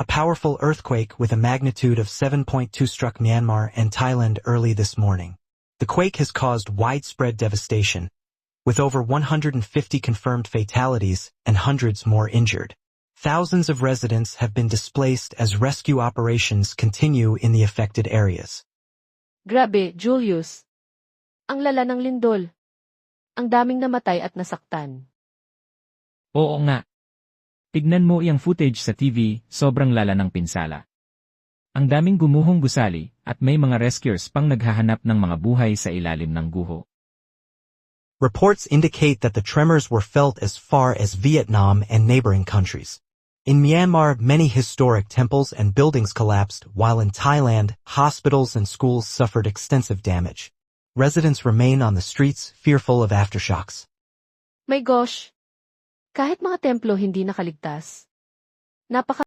A powerful earthquake with a magnitude of 7.2 struck Myanmar and Thailand early this morning. The quake has caused widespread devastation, with over 150 confirmed fatalities and hundreds more injured. Thousands of residents have been displaced as rescue operations continue in the affected areas. Grabe, Julius. Ang lala ng lindol. Ang daming namatay at nasaktan. Oo nga. Tignan mo iyang footage sa TV, sobrang lala ng pinsala. Ang daming gumuhong gusali, at may mga rescuers pang naghahanap ng mga buhay sa ilalim ng guho. Reports indicate that the tremors were felt as far as Vietnam and neighboring countries. In Myanmar, many historic temples and buildings collapsed, while in Thailand, hospitals and schools suffered extensive damage. Residents remain on the streets, fearful of aftershocks. My gosh! Kahit mga templo hindi nakaligtas. Napaka